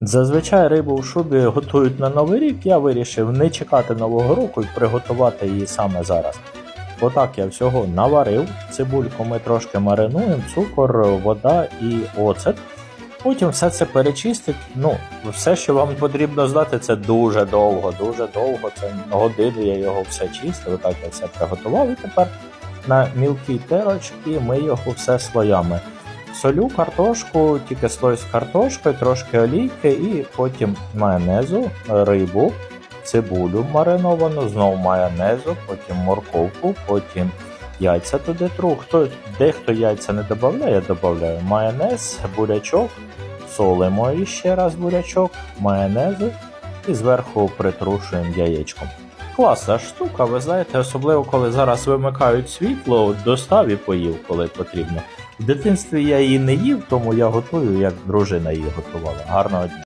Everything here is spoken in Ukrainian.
Зазвичай рибу в шубі готують на Новий рік, я вирішив не чекати Нового року і приготувати її саме зараз. Отак я всього наварив, цибульку ми трошки маринуємо, цукор, вода і оцет. Потім все це перечистить. Ну, все, що вам потрібно знати, це дуже довго, дуже довго. Це годину я його все чистив, так я все приготував. І тепер на мілкій терочці ми його все слоями. Солю картошку, тільки слой з картошкою, трошки олійки і потім майонезу, рибу, цибулю мариновану, знову майонезу, потім морковку, потім яйця туди тру. Хто, дехто яйця не додає, додаю майонез, бурячок, солимо ще раз бурячок, майонезу і зверху притрушуємо яєчком. Класна штука, ви знаєте, особливо коли зараз вимикають світло, достав і поїв, коли потрібно. В дитинстві я її не їв, тому я готую, як дружина її готувала. Гарного дня.